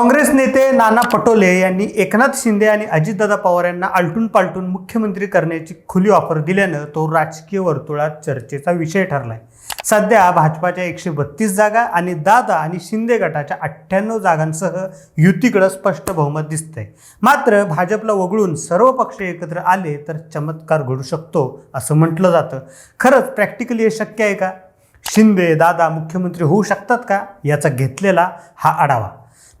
काँग्रेस नेते नाना पटोले यांनी एकनाथ शिंदे आणि अजितदादा पवार यांना आलटून पालटून मुख्यमंत्री करण्याची खुली ऑफर दिल्यानं तो राजकीय वर्तुळात चर्चेचा विषय ठरलाय. सध्या भाजपाच्या एकशे बत्तीस जागा आणि दादा आणि शिंदे गटाच्या अठ्ठ्याण्णव जागांसह युतीकडं स्पष्ट बहुमत दिसतंय. मात्र भाजपला वगळून सर्व पक्ष एकत्र आले तर चमत्कार घडू शकतो असं म्हटलं जातं. खरंच प्रॅक्टिकली हे शक्य आहे का? शिंदे दादा मुख्यमंत्री होऊ शकतात का? याचा घेतलेला हा आढावा.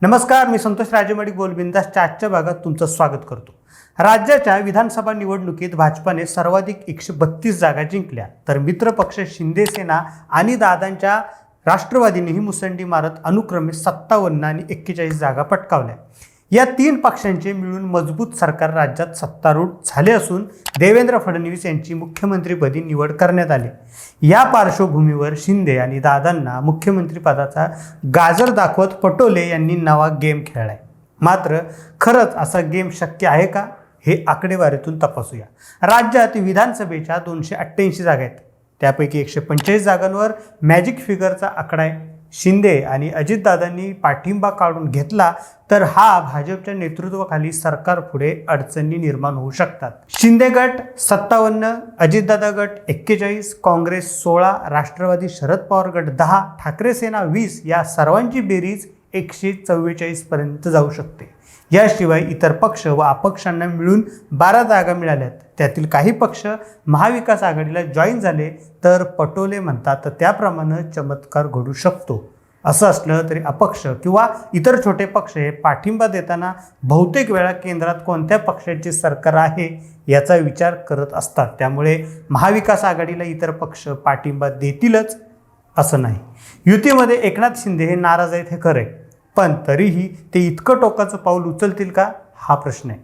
नमस्कार मी संतोष राजेमाडी बोलबिंदासच्या आजच्या भागात तुमचं स्वागत करतो. राज्याच्या विधानसभा निवडणुकीत भाजपाने सर्वाधिक एकशे बत्तीस जागा जिंकल्या. तर मित्रपक्ष शिंदेसेना आणि दादांच्या राष्ट्रवादीनेही मुसंडी मारत अनुक्रमे सत्तावन्न आणि एक्केचाळीस जागा पटकावल्या. या तीन पक्षांचे मिळून मजबूत सरकार राज्यात सत्तारूढ झाले असून देवेंद्र फडणवीस यांची मुख्यमंत्रीपदी निवड करण्यात आली. या पार्श्वभूमीवर शिंदे आणि दादांना मुख्यमंत्रीपदाचा गाजर दाखवत पटोले यांनी नवा गेम खेळलाय. मात्र खरंच असा गेम शक्य आहे का? हे आकडेवारीतून तपासूया. राज्यात विधानसभेच्या दोनशे अठ्ठ्याऐंशी जागा आहेत. त्यापैकी एकशे पंचेचाळीस जागांवर मॅजिक फिगरचा आकडा आहे. शिंदे आणि अजितदादांनी पाठिंबा काढून घेतला तर हा भाजपच्या नेतृत्वाखाली सरकार पुढे अडचणी निर्माण होऊ शकतात. शिंदे गट सत्तावन्न अजितदादा गट एक्केचाळीस काँग्रेस सोळा राष्ट्रवादी शरद पवार गट दहा ठाकरे सेना वीस या सर्वांची बेरीज एकशे चव्वेचाळीस पर्यंत जाऊ शकते. याशिवाय इतर पक्ष व अपक्षांना मिळून बारा जागा मिळाल्यात. त्यातील काही पक्ष महाविकास आघाडीला जॉईन झाले तर पटोले म्हणतात त्याप्रमाणे चमत्कार घडू शकतो. असं असलं तरी अपक्ष किंवा इतर छोटे पक्ष हे पाठिंबा देताना बहुतेक वेळा केंद्रात कोणत्या पक्षाचे सरकार आहे याचा विचार करत असतात. त्यामुळे महाविकास आघाडीला इतर पक्ष पाठिंबा देतीलच असं नाही. युतीमध्ये एकनाथ शिंदे हे नाराज आहेत हे खरं आहे पण तरीही ते इतकं टोकाचं पाऊल उचलतील का? हा प्रश्न आहे.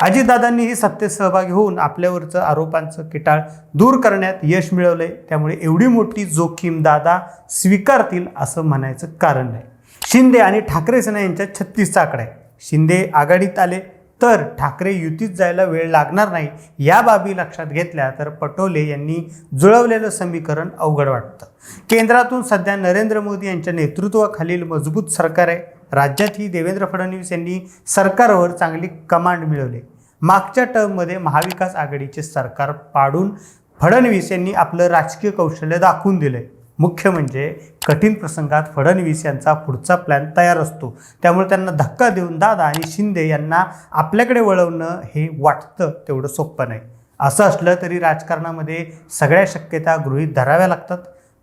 अजितदादांनीही सत्तेत सहभागी होऊन आपल्यावरचं आरोपांचं किटाळ दूर करण्यात यश मिळवलंय. त्यामुळे एवढी मोठी जोखीम दादा स्वीकारतील असं म्हणायचं कारण नाही. शिंदे आणि ठाकरे सेना यांच्यात छत्तीसचा आकडा आहे. शिंदे आघाडीत आले तर ठाकरे युतीत जायला वेळ लागणार नाही. या बाबी लक्षात घेतल्या तर पटोले यांनी जुळवलेलं समीकरण अवघड वाटतं. केंद्रातून सध्या नरेंद्र मोदी यांच्या नेतृत्वाखालील मजबूत सरकार आहे. राज्यातही देवेंद्र फडणवीस यांनी सरकारवर चांगली कमांड मिळवली. मागच्या टर्ममध्ये महाविकास आघाडीचे सरकार पाडून फडणवीस यांनी आपलं राजकीय कौशल्य दाखवून दिलंय मुख्य म्हणजे कठीण प्रसंगात फडणवीस यांचा पुढचा प्लॅन तयार असतो. त्यामुळे त्यांना धक्का देऊन दादा आणि शिंदे यांना आपल्याकडे वळवणं हे वाटतं तेवढं सोपं नाही. असं असलं तरी राजकारणामध्ये सगळ्या शक्यता गृहीत धराव्या लागतात.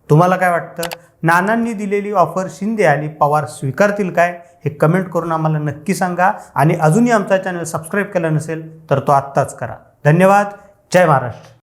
तुम्हाला काय वाटतं? नानांनी दिलेली ऑफर शिंदे आणि पवार स्वीकारतील काय? हे कमेंट करून आम्हाला नक्की सांगा. आणि अजूनही आमचा चॅनल सबस्क्राईब केला नसेल तर तो आत्ताच करा. धन्यवाद. जय महाराष्ट्र.